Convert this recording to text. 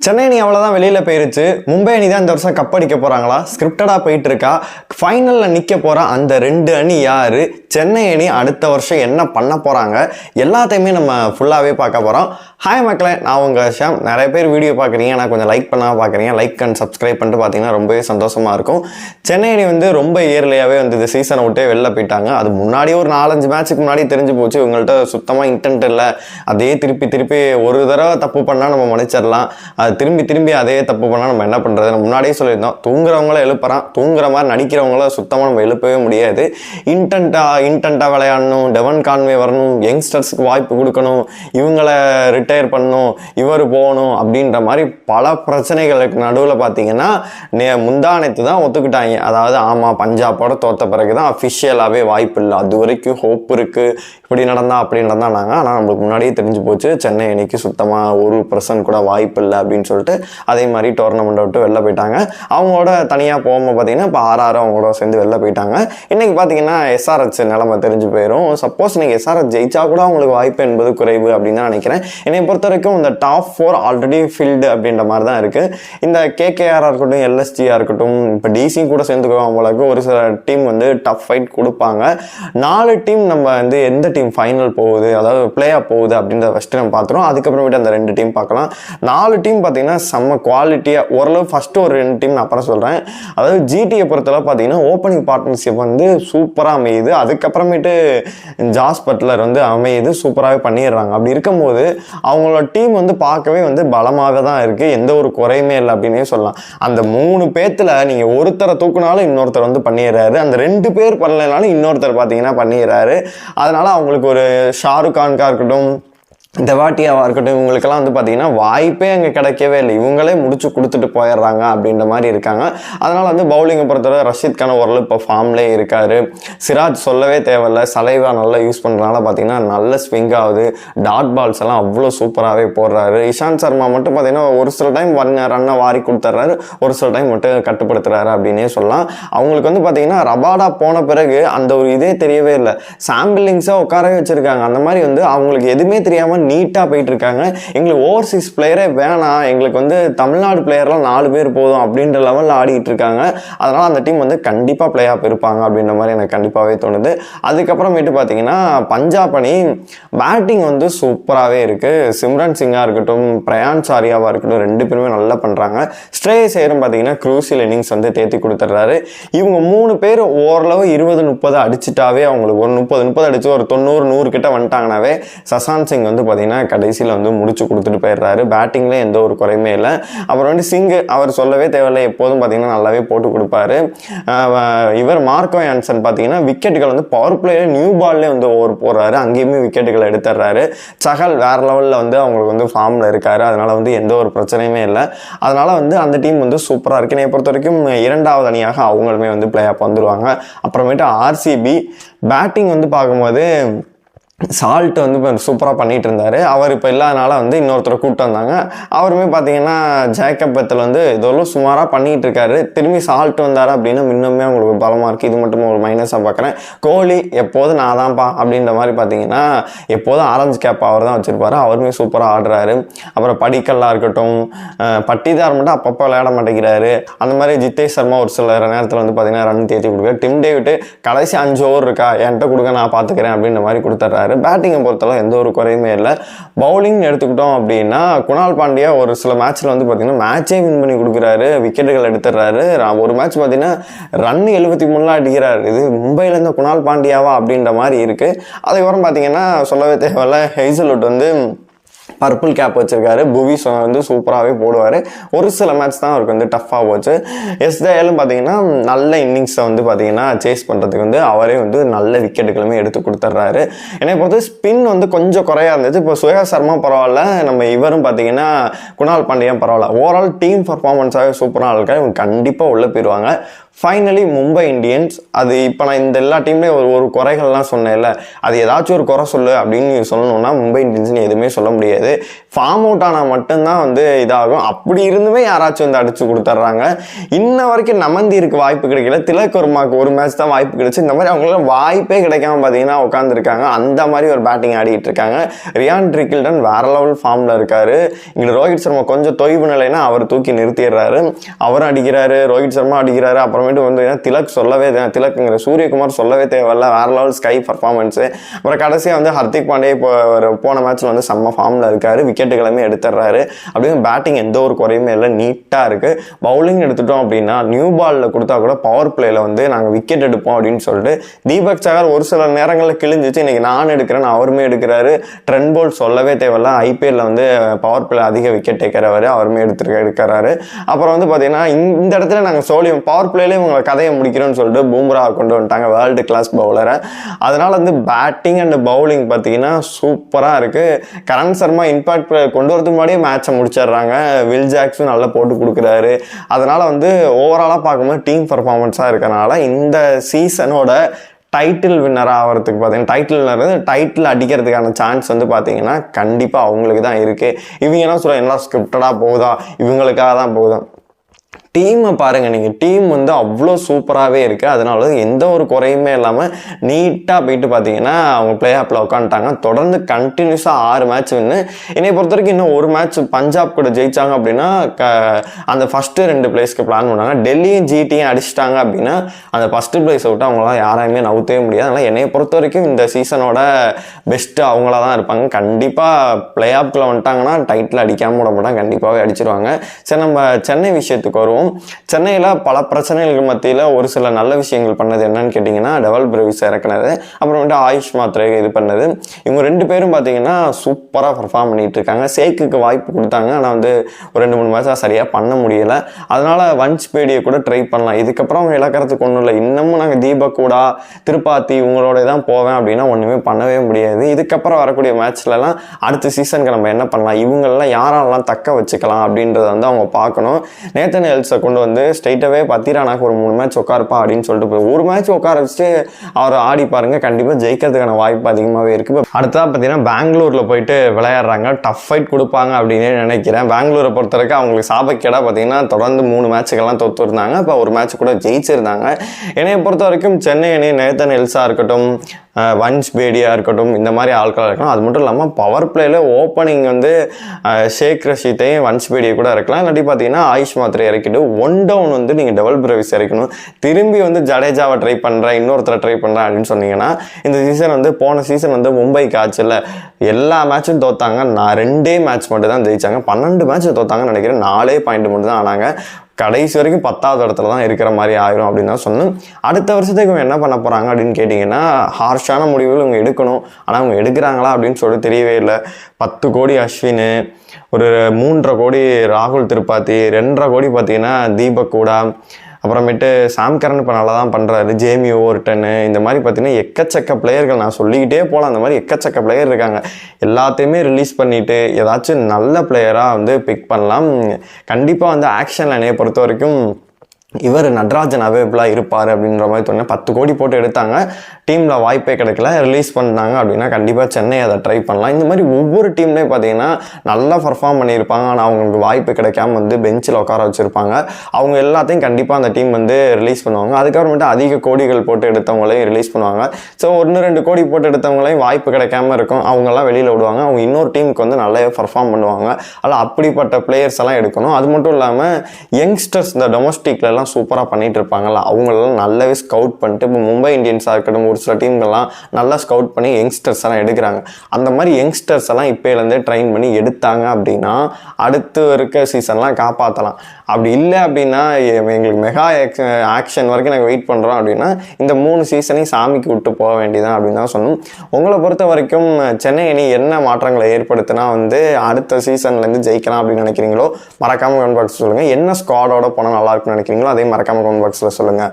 சென்னை அணி அவ்வளோதான் வெளியில் போயிருச்சு. மும்பை அணி தான் இந்த வருஷம் கப் அடிக்க போகிறாங்களா ஸ்கிரிப்டடாக போயிட்டு இருக்கா? ஃபைனலில் நிற்க போகிற அந்த ரெண்டு அணி யார்? சென்னை அணி அடுத்த வருஷம் என்ன பண்ண போகிறாங்க எல்லாத்தையுமே நம்ம ஃபுல்லாகவே பார்க்க போகிறோம் ஹாய் மக்களே நான் உங்கள் ஷாம். நிறைய பேர் வீடியோ பார்க்குறீங்க. நான் கொஞ்சம் லைக் பண்ணால் பார்க்குறீங்க. லைக் அண்ட் சப்ஸ்கிரைப் பண்ணிட்டு பார்த்தீங்கன்னா ரொம்பவே சந்தோஷமாக இருக்கும். சென்னை அணி வந்து ரொம்ப இயர்லியாகவே வந்து இந்த சீசனை விட்டே வெளில போயிட்டாங்க. அது முன்னாடியே ஒரு நாலஞ்சு மேட்ச்சுக்கு முன்னாடி தெரிஞ்சு போச்சு. இவங்கள்ட்ட சுத்தமாக இன்டென்ட் இல்லை. அதே திருப்பி திருப்பி ஒரு தடவை தப்பு பண்ணால் நம்ம மன்னிச்சிடலாம். அது திரும்பி திரும்பி அதே தப்பு பண்ணால் நம்ம என்ன பண்ணுறது முன்னாடியே சொல்லியிருந்தோம். தூங்குறவங்கள எழுப்புறான். தூங்குற மாதிரி நடிக்கிறவங்கள சுத்தமாக நம்ம எழுப்பவே முடியாது. இன்டென்ட்டாக இன்டென்ட்டாக விளையாடணும். டெவன் கான்வே வரணும். யங்ஸ்டர்ஸ்க்கு வாய்ப்பு கொடுக்கணும். இவங்களை ரிட்டையர் பண்ணணும் இவர் போகணும் அப்படின்ற மாதிரி பல பிரச்சனைகளுக்கு நடுவில் பார்த்தீங்கன்னா நே முந்தானத்து தான் ஒத்துக்கிட்டாங்க. அதாவது ஆமாம் பஞ்சாபோட தோத்த பிறகு தான் அஃபிஷியலாகவே வாய்ப்பு இல்லை அது வரைக்கும் ஹோப் இருக்குது இப்படி நடந்தா அப்படி நடந்தா நாங்கள் ஆனால் நம்மளுக்கு முன்னாடியே தெரிஞ்சு போச்சு சென்னை அன்னைக்கு சுத்தமாக ஒரு பர்சன்ட் கூட வாய்ப்பு இல்லை அப்படின்னு சொல்லிட்டு அதே மாதிரி டோர்னமெண்ட்டை விட்டு வெளில போயிட்டாங்க. அவங்களோட தனியாக போகும்போது பார்த்தீங்கன்னா இப்போ ஆறாறு அவங்களோட சேர்ந்து வெளில போயிட்டாங்க. இன்னைக்கு பார்த்தீங்கன்னா எஸ்ஆர்எச் நிலமை தெரிஞ்சு போயிடும் சப்போஸ் நீங்கள் எஸ்ஆர்எச் ஜெயிச்சா கூட அவங்களுக்கு வாய்ப்பு என்பது குறைவு அப்படின்னு தான் நினைக்கிறேன். என்னை பொறுத்த வரைக்கும் இந்த டாப் ஃபோர் ஆல்ரெடி ஃபீல்டு அப்படின்ற மாதிரி தான் இருக்குது இந்த கேகேஆராக இருக்கட்டும் எல்எஸ்டியாக இருக்கட்டும் இப்போ டிசி கூட சேர்ந்துக்குவாங்க போலக்கு ஒரு சில டீம் வந்து டஃப் ஃபைட் கொடுப்பாங்க. நாலு டீம் நம்ம வந்து எந்த டீம் ஃபைனல் போகுது அதாவது பிளே ஆஃப் போகுது அப்படின்றத ஃபஸ்ட்டு நம்ம பார்த்துருவோம். அதுக்கப்புறமேட்டு அந்த ரெண்டு டீம் பார்க்கலாம். நாலு டீம் பார்த்தீங்கன்னா செம்ம குவாலிட்டியாக ஓரளவு ஃபஸ்ட்டு ஒரு ரெண்டு டீம் நான் அப்புறம் சொல்கிறேன் அதாவது ஜிடியை பொறுத்தளவு பார்த்தீங்கன்னா ஓப்பனிங் பார்ட்னர்ஷிப் வந்து சூப்பராக அமையுது. அதுக்கப்புறமேட்டு ஜாஸ் பட்லர் வந்து அமையுது சூப்பராகவே பண்ணிடுறாங்க. அப்படி இருக்கும்போது அவங்களோட டீம் வந்து பார்க்கவே வந்து பலமாக தான் இருக்குது எந்த ஒரு குறையுமே இல்லை அப்படின்னே சொல்லலாம். அந்த மூணு பேத்துல நீங்கள் ஒருத்தரை தூக்குனாலும் இன்னொருத்தர் வந்து பண்ணிடுறாரு. அந்த ரெண்டு பேர் பண்ணலைனாலும் இன்னொருத்தர் பார்த்தீங்கன்னா பண்ணிடுறாரு. அதனால் அவங்களுக்கு ஒரு ஷாருக் கான்காக இருக்கட்டும் தெவாட்டியாவாக இருக்கட்டும் இவங்களுக்கெல்லாம் வந்து பார்த்தீங்கன்னா வாய்ப்பே அங்கே கிடைக்கவே இல்லை. இவங்களே முடிச்சு கொடுத்துட்டு போயிடுறாங்க அப்படின்ற மாதிரி இருக்காங்க. அதனால் வந்து பவுலிங்கை பொறுத்தவரை ரஷீத் கான ஓரளவு இப்போ ஃபார்ம்லேயே இருக்கார். சிராஜ் சொல்லவே தேவையில்ல. சலைவா நல்லா யூஸ் பண்ணுறதுனால பார்த்தீங்கன்னா நல்ல ஸ்விங் ஆகுது. டாட் பால்ஸ் எல்லாம் அவ்வளோ சூப்பராகவே போடுறாரு. இஷாந்த் சர்மா மட்டும் பார்த்தீங்கன்னா ஒரு சில டைம் ஒன் ரன்னை வாரி கொடுத்துட்றாரு. ஒரு சில டைம் மட்டும் கட்டுப்படுத்துறாரு அப்படின்னே சொல்லலாம். அவங்களுக்கு வந்து பார்த்தீங்கன்னா ரபாடா போன பிறகு அந்த ஒரு இதே தெரியவே இல்லை. சாம்பிளிங்ஸாக உட்காரவே வச்சுருக்காங்க. அந்த மாதிரி வந்து அவங்களுக்கு எதுவுமே தெரியாமல் நீட்டாக போயிட்டுருக்காங்க. எங்களுக்கு ஓவர்சீஸ் பிளேயரே வேணாம். எங்களுக்கு வந்து தமிழ்நாடு பிளேயர்லாம் நாலு பேர் போதும் அப்படின்ற லெவலில் ஆடிக்கிட்டு இருக்காங்க அதனால் அந்த டீம் வந்து கண்டிப்பாக பிளே ஆஃப் இருப்பாங்க அப்படின்ற மாதிரி எனக்கு கண்டிப்பாகவே தோணுது. அதுக்கப்புறமேட்டு பார்த்தீங்கன்னா பஞ்சாப் அணி பேட்டிங் வந்து சூப்பராகவே இருக்குது சிம்ரன் சிங்காக இருக்கட்டும் பிரயான் சாரியாவாக இருக்கட்டும் ரெண்டு பேருமே நல்லா பண்ணுறாங்க ஸ்ட்ரே சேரும் பார்த்தீங்கன்னா க்ரூசியல் இன்னிங்ஸ் வந்து தேத்தி கொடுத்துட்றாரு. இவங்க மூணு பேர் ஓரளவு இருபது முப்பது அடிச்சிட்டாவே அவங்களுக்கு ஒரு முப்பது முப்பது அடிச்சு ஒரு தொண்ணூறு நூறு கிட்ட வந்துட்டாங்கனாவே சசாந்த் சிங் வந்து பார்த்தீங்கன்னா கடைசியில் வந்து முடிச்சு கொடுத்துட்டு போயிடுறாரு. பேட்டிங்கில் எந்த ஒரு குறையுமே இல்லை. அப்புறம் வந்து சிங்கு அவர் சொல்லவே தேவையில்லை. எப்போதும் பார்த்தீங்கன்னா நல்லாவே போட்டு கொடுப்பாரு. இவர் மார்க்கோ ஆன்சன் பார்த்தீங்கன்னா விக்கெட்டுகள் வந்து பவர் பிளேயர் நியூ பால்லே வந்து ஓவர் போடுறாரு. அங்கேயுமே விக்கெட்டுகள் எடுத்துடுறாரு. சகல் வேற லெவலில் வந்து அவங்களுக்கு வந்து ஃபார்மில் இருக்காரு. அதனால் வந்து எந்த ஒரு பிரச்சனையுமே இல்லை. அதனால் வந்து அந்த டீம் வந்து சூப்பராக இருக்கு. என்னை பொறுத்த வரைக்கும் இரண்டாவது அணியாக அவங்களுமே வந்து பிளே ஆஃப் வந்துடுவாங்க அப்புறமேட்டு ஆர்சிபி பேட்டிங் வந்து பார்க்கும்போது சால்ட் வந்து இப்போ சூப்பராக பண்ணிட்டு இருந்தார். அவர் இப்போ இல்லாதனால வந்து இன்னொருத்தரை கூப்பிட்டு வந்தாங்க. அவருமே பார்த்தீங்கன்னா ஜேக்கப் பத்தில் வந்து இதெல்லாம் சுமாராக பண்ணிகிட்டு இருக்காரு. திரும்பி சால்ட் வந்தார் அப்படின்னா இன்னுமே அவங்களுக்கு பலமாக இருக்குது இது மட்டும் ஒரு மைனஸாக பார்க்குறேன் கோலி எப்போதும் நான் தான்ப்பா அப்படின்ற மாதிரி பார்த்தீங்கன்னா எப்போதும் ஆரஞ்சு கேப் அவர் தான் வச்சுருப்பாரு. அவருமே சூப்பராக ஆடுறாரு. அப்புறம் படிக்கல்லாக இருக்கட்டும் பட்டிதார் மட்டும் அப்பப்போ விளையாட மாட்டேங்கிறாரு. அந்த மாதிரி ஜித்தேஷ் சர்மா ஒரு சில நேரத்தில் வந்து பார்த்தீங்கன்னா ரன் தேத்தி கொடுக்குறாரு டிம் டேவிட்டு கடைசி அஞ்சு ஓவர் இருக்கா? என்கிட்ட கொடுக்க நான் பார்த்துக்கிறேன் அப்படின்ற மாதிரி கொடுத்துட்றாரு. பேட்டிங்கை பொறுத்தளவு எந்த ஒரு குறையுமே இல்லை. பவுலிங் எடுத்துக்கிட்டோம் அப்படின்னா குணால் பாண்டியா ஒரு சில மேட்ச்சில் வந்து பார்த்தீங்கன்னா மேட்சே வின் பண்ணி கொடுக்குறாரு. விக்கெட்டுகள் எடுத்துடுறாரு. ஒரு மேட்ச் பார்த்தீங்கன்னா ரன் எழுபத்தி மூணுலாம் அடிக்கிறாரு. இது மும்பையிலேருந்து குணால் பாண்டியாவா அப்படின்ற மாதிரி இருக்குது அதுக்கப்புறம் பார்த்தீங்கன்னா சொல்லவே தேவையில்ல ஹெய்சல்வுட் வந்து பர்பிள் கேப் வச்சிருக்காரு. புவி வந்து சூப்பராகவே போடுவார். ஒரு சில மேட்ச் தான் அவருக்கு வந்து டஃப்பாக போச்சு. எஸ்தேலும் பார்த்தீங்கன்னா நல்ல இன்னிங்ஸை வந்து பார்த்தீங்கன்னா சேஸ் பண்ணுறதுக்கு வந்து அவரே வந்து நல்ல விக்கெட்டுகளுமே எடுத்து கொடுத்துட்றாரு. என்னை பொறுத்து ஸ்பின் வந்து கொஞ்சம் குறையா இருந்துச்சு. இப்போ சுயா சர்மா பரவாயில்ல. நம்ம இவரும் பார்த்தீங்கன்னா குணால் பாண்டியன் பரவாயில்ல. ஓவரால் டீம் பர்ஃபார்மன்ஸாகவே சூப்பராக இருக்கா இவங்க கண்டிப்பாக உள்ளே போயிடுவாங்க ஃபைனலி மும்பை இந்தியன்ஸ் அது இப்போ நான் இந்த எல்லா டீம்லேயும் ஒரு ஒரு குறைகள்லாம் சொன்னேன்ல அது ஏதாச்சும் ஒரு குறை சொல்லு அப்படின்னு நீ சொல்லணும்னா மும்பை இந்தியன்ஸ்னு எதுவுமே சொல்ல முடியாது. ஃபார்ம் அவுட் ஆனால் மட்டும்தான் வந்து இதாகும். அப்படி இருந்துமே யாராச்சும் வந்து அடிச்சு கொடுத்துட்றாங்க. இன்ன வரைக்கும் நமந்திருக்கு வாய்ப்பு கிடைக்கல. திலக் ஒரு மேட்ச் தான் வாய்ப்பு கிடைச்சு இந்த மாதிரி அவங்களுக்கு வாய்ப்பே கிடைக்காம பார்த்தீங்கன்னா உட்காந்துருக்காங்க அந்த மாதிரி ஒரு பேட்டிங் ஆடிட்டு இருக்காங்க. ரியான் ட்ரிக்கில்டன் வேற லெவல் ஃபார்மில் இருக்காரு. இங்கே ரோஹித் சர்மா கொஞ்சம் தொய்வு நிலைனா அவர் தூக்கி நிறுத்திடுறாரு. அவரும் அடிக்கிறாரு ரோஹித் சர்மா அடிக்கிறாரு அப்புறமேட்டு வந்து திலக் சொல்லவே தே- திலக்குங்கிற சூரியகுமார் சொல்லவே தேவையில்ல. வேற லெவல் ஸ்கை பர்ஃபார்மன்ஸ் அப்புறம் கடைசியாக வந்து ஹர்திக் பாண்டே இப்போ ஒரு போன மேட்ச்சில் வந்து செம்ம ஃபார்ம்ல இருக்கார். விக்கெட்டுகளுமே எடுத்துடுறாரு. அப்படியே பேட்டிங் எந்த ஒரு குறையுமே இல்லை. நீட்டாக இருக்கு. பவுலிங் எடுத்துட்டோம் அப்படின்னா நியூ பாலில் கொடுத்தா கூட பவர் பிளேயில் வந்து நாங்கள் விக்கெட் எடுப்போம் அப்படின்னு சொல்லிட்டு தீபக் சகர் ஒரு சில நேரங்களில் கிழிஞ்சிச்சு. இன்னைக்கு நான் எடுக்கிறேன் அவருமே எடுக்கிறாரு. ட்ரெண்ட் போல் சொல்லவே தேவையில்ல. ஐபிஎல்ல வந்து பவர் பிளே அதிக விக்கெட் டேக்கரவர் அவருமே எடுத்துருக்க எடுக்கிறாரு. அப்புறம் வந்து பார்த்தீங்கன்னா இந்த- இடத்துல நாங்கள் சோழியம் பவர் பிளேலேயே உங்களை கதையை முடிக்கிறோன்னு சொல்லிட்டு பூம்ரா கொண்டு வந்துட்டாங்க வேர்ல்டு கிளாஸ் பவுலரை அதனால் வந்து பேட்டிங் அண்ட் பவுலிங் பார்த்தீங்கன்னா சூப்பராக இருக்குது கரண் சர்மா இம்பாக்ட் கொண்டு வரதுக்கு முன்னாடியே மேட்சை முடிச்சிடுறாங்க. வில் ஜாக்ஸும் நல்லா போட்டு கொடுக்குறாரு. அதனால் வந்து ஓவராலாக பார்க்கும்போது டீம் பர்ஃபார்மன்ஸாக இருக்கிறனால இந்த சீசனோட டைட்டில் வின்னர் ஆகிறதுக்கு பார்த்தீங்கன்னா டைட்டில் வின்னர் டைட்டில் அடிக்கிறதுக்கான சான்ஸ் வந்து பார்த்தீங்கன்னா கண்டிப்பாக அவங்களுக்கு தான் இருக்குது இவங்க என்ன சொல்ல எல்லாம் ஸ்கிரிப்டடாக போகுதா? இவங்களுக்காக தான் போகுதா? டீமை பாருங்கள் நீங்கள் டீம் வந்து அவ்வளோ சூப்பராகவே இருக்குது அதனால எந்த ஒரு குறையுமே இல்லாமல் நீட்டாக போயிட்டு பார்த்தீங்கன்னா அவங்க பிளே ஆப்பில் உட்காந்துட்டாங்க தொடர்ந்து கண்டினியூஸாக ஆறு மேட்ச் வின்னு என்னை பொறுத்த வரைக்கும் இன்னும் ஒரு மேட்ச் பஞ்சாப் கூட ஜெயிச்சாங்க அப்படின்னா க- அந்த ஃபஸ்ட்டு ரெண்டு பிளேஸ்க்கு பிளான் பண்ணாங்க. டெல்லியும் ஜிடியும் அடிச்சிட்டாங்க அப்படின்னா அந்த ஃபஸ்ட்டு பிளேஸை விட்டு அவங்களால யாரையுமே நவுத்தவே முடியாது. அதனால் என்னை பொறுத்த வரைக்கும் இந்த சீசனோட பெஸ்ட்டு அவங்களா தான் இருப்பாங்க. கண்டிப்பாக பிளே ஆப்பில் வந்துட்டாங்கன்னா டைட்டில் அடிக்காமல் விட மாட்டாங்க. கண்டிப்பாகவே அடிச்சிருவாங்க. சரி நம்ம சென்னை விஷயத்துக்கு வருவோம். சென்னையில் பல பிரச்சனைகளுக்கு மத்தியில் ஒரு சில நல்ல விஷயங்கள் பண்ணது என்னன்னு கேட்டிங்கன்னா டெவல் பிரவிஸ் இறக்குனது அப்புறமேட்டு ஆயுஷ் மாத்திரை இது பண்ணது. இவங்க ரெண்டு பேரும் பார்த்தீங்கன்னா சூப்பராக பர்ஃபார்ம் பண்ணிட்டு இருக்காங்க. சேக்குக்கு வாய்ப்பு கொடுத்தாங்க. ஆனால் வந்து ஒரு ரெண்டு மூணு மாதம் சரியாக பண்ண முடியலை. அதனால் வன்ஸ் பேடியை கூட ட்ரை பண்ணலாம். இதுக்கப்புறம் அவங்க இழக்கிறதுக்கு ஒன்றும் இல்லை. இன்னமும் நாங்கள் தீபக்கூடா திருப்பாத்தி இவங்களோட தான் போவேன் அப்படின்னா ஒன்றுமே பண்ணவே முடியாது. இதுக்கப்புறம் வரக்கூடிய மேட்ச்லலாம் அடுத்த சீசனுக்கு நம்ம என்ன பண்ணலாம்? இவங்களெல்லாம் யாரெல்லாம் தக்க வச்சுக்கலாம் அப்படின்றத வந்து அவங்க பார்க்கணும். நேத்தன் எல்ஸ் கொண்டு வந்து ஸ்ட்ரைட்டாகவே பத்திரானாக்கு ஒரு மூணு மேட்ச் உட்காருப்பா அப்படின்னு சொல்லிட்டு போய் ஒரு மேட்ச் உட்கார வச்சுட்டு அவர் ஆடி பாருங்க. கண்டிப்பாக ஜெயிக்கிறதுக்கான வாய்ப்பு அதிகமாகவே இருக்குது இப்போ அடுத்ததாக பார்த்தீங்கன்னா பெங்களூரில் போயிட்டு விளையாடுறாங்க. டஃப் ஃபைட் கொடுப்பாங்க அப்படின்னு நினைக்கிறேன். பெங்களூரை பொறுத்த வரைக்கும் அவங்களுக்கு சாபக்கேடாக பார்த்தீங்கன்னா தொடர்ந்து மூணு மேட்சுக்கெல்லாம் தொத்து இருந்தாங்க இப்போ ஒரு மேட்ச் கூட ஜெயிச்சிருந்தாங்க. என்னையை பொறுத்த வரைக்கும் சென்னை அணி நேத்தன் எல்ஸா இருக்கட்டும் வன்ஸ் பேடியாக இருக்கட்டும் இந்த மாதிரி ஆட்களாக இருக்கணும் அது மட்டும் இல்லாமல் பவர் பிளேயில் ஓப்பனிங் வந்து ஷேக் ரஷீத்தையும் வன்ஸ் பேடியை கூட இறக்கலாம் இல்லாட்டி பார்த்தீங்கன்னா ஆயுஷ் மாத்திரை இறக்கிட்டு ஒன் டவுன் வந்து நீங்கள் டபுள் பிரவிஸ் இறக்கணும் திரும்பி வந்து ஜடேஜாவை ட்ரை பண்ணுறேன் இன்னொருத்தரை ட்ரை பண்ணுறேன் அப்படின்னு சொன்னீங்கன்னா இந்த சீசன் வந்து போன சீசன் வந்து மும்பைக்கு ஆச்சுல எல்லா மேட்சும் தோத்தாங்க. நான் ரெண்டே மேட்ச் மட்டும் தான் ஜெயிச்சாங்க. பன்னெண்டு மேட்ச் தோத்தாங்கன்னு நினைக்கிறேன். நாலே பாயிண்ட் மட்டும் தான் ஆனாங்க. கடைசி வரைக்கும் பத்தாவது இடத்துல தான் இருக்கிற மாதிரி ஆயிரும் அப்படின்னு தான் சொன்னேன். அடுத்த வருஷத்துக்கு இவங்க என்ன பண்ண போகிறாங்க அப்படின்னு கேட்டிங்கன்னா ஹார்ஷான முடிவுகள் இவங்க எடுக்கணும். ஆனால் அவங்க எடுக்கிறாங்களா அப்படின்னு சொல்லி தெரியவே இல்லை. பத்து கோடி அஸ்வின் ஒரு மூன்றரை கோடி ராகுல் திருப்பாத்தி ரெண்டரை கோடி பார்த்தீங்கன்னா தீபக் கூடா அப்புறமேட்டு சாம் கரன் இப்போ நல்லா தான் பண்ணுறாரு ஜேமி ஓவர்டனு இந்த மாதிரி பார்த்தீங்கன்னா எக்கச்சக்க பிளேயர்கள் நான் சொல்லிக்கிட்டே போகலாம் அந்த மாதிரி எக்கச்சக்க பிளேயர் இருக்காங்க. எல்லாத்தையுமே ரிலீஸ் பண்ணிவிட்டு ஏதாச்சும் நல்ல பிளேயராக வந்து பிக் பண்ணலாம். கண்டிப்பாக வந்து ஆக்ஷன் என்னைய பொறுத்த வரைக்கும் இவர் நடராஜன் அவைபிளாக இருப்பார் அப்படின்ற மாதிரி தோணுது. பத்து கோடி போட்டு எடுத்தாங்க. டீமில் வாய்ப்பே கிடைக்கல. ரிலீஸ் பண்ணாங்க அப்படின்னா கண்டிப்பாக சென்னை அதை ட்ரை பண்ணலாம். இந்த மாதிரி ஒவ்வொரு டீம்லேயும் பார்த்தீங்கன்னா நல்லா பர்ஃபார்ம் பண்ணியிருப்பாங்க. ஆனால் அவங்களுக்கு வாய்ப்பு கிடைக்காம வந்து பெஞ்சில் உட்கார வச்சுருப்பாங்க. அவங்க எல்லாத்தையும் கண்டிப்பாக அந்த டீம் வந்து ரிலீஸ் பண்ணுவாங்க. அதுக்கப்புறமேட்டு அதிக கோடிகள் போட்டு எடுத்தவங்களையும் ரிலீஸ் பண்ணுவாங்க. ஸோ ஒன்று ரெண்டு கோடி போட்டு எடுத்தவங்களையும் வாய்ப்பு கிடைக்காம இருக்கும். அவங்கெல்லாம் வெளியில் விடுவாங்க. அவங்க இன்னொரு டீமுக்கு வந்து நல்லா பர்ஃபார்ம் பண்ணுவாங்க. அதில் அப்படிப்பட்ட பிளேயர்ஸ் எல்லாம் எடுக்கணும். அது மட்டும் இல்லாமல் யங்ஸ்டர்ஸ் இந்த டொமஸ்டிக்லலாம் யாரெல்லாம் சூப்பராக பண்ணிட்டு இருப்பாங்கல்ல அவங்களெல்லாம் நல்லாவே ஸ்கவுட் பண்ணிட்டு இப்போ மும்பை இந்தியன்ஸாக இருக்கட்டும் ஒரு சில டீம்கள்லாம் நல்லா ஸ்கவுட் பண்ணி யங்ஸ்டர்ஸ் எல்லாம் எடுக்கிறாங்க. அந்த மாதிரி யங்ஸ்டர்ஸ் எல்லாம் இப்போலேருந்தே ட்ரெயின் பண்ணி எடுத்தாங்க அப்படின்னா அடுத்து இருக்க சீசன்லாம் காப்பாற்றலாம் அப்படி இல்லை அப்படின்னா எங்களுக்கு மெகா ஆக்ஷன் வரைக்கும் நாங்கள் வெயிட் பண்ணுறோம் அப்படின்னா இந்த மூணு சீசனையும் சாமிக்கு விட்டு போக வேண்டியதான் அப்படின்னு தான் சொன்னோம் உங்களை பொறுத்த வரைக்கும் சென்னை அணி என்ன மாற்றங்களை ஏற்படுத்தினா வந்து அடுத்த சீசன்லேருந்து ஜெயிக்கலாம் அப்படின்னு நினைக்கிறீங்களோ மறக்காமல் கமெண்ட் பாக்ஸ் சொல்லுங்கள் என்ன ஸ்குவாடோட போனால் நல்லாயிருக்கும்னு நினைக்கிறீங்களோ அதையும் மறக்காமல் கமெண்ட் பாக்ஸில் சொல்லுங்கள்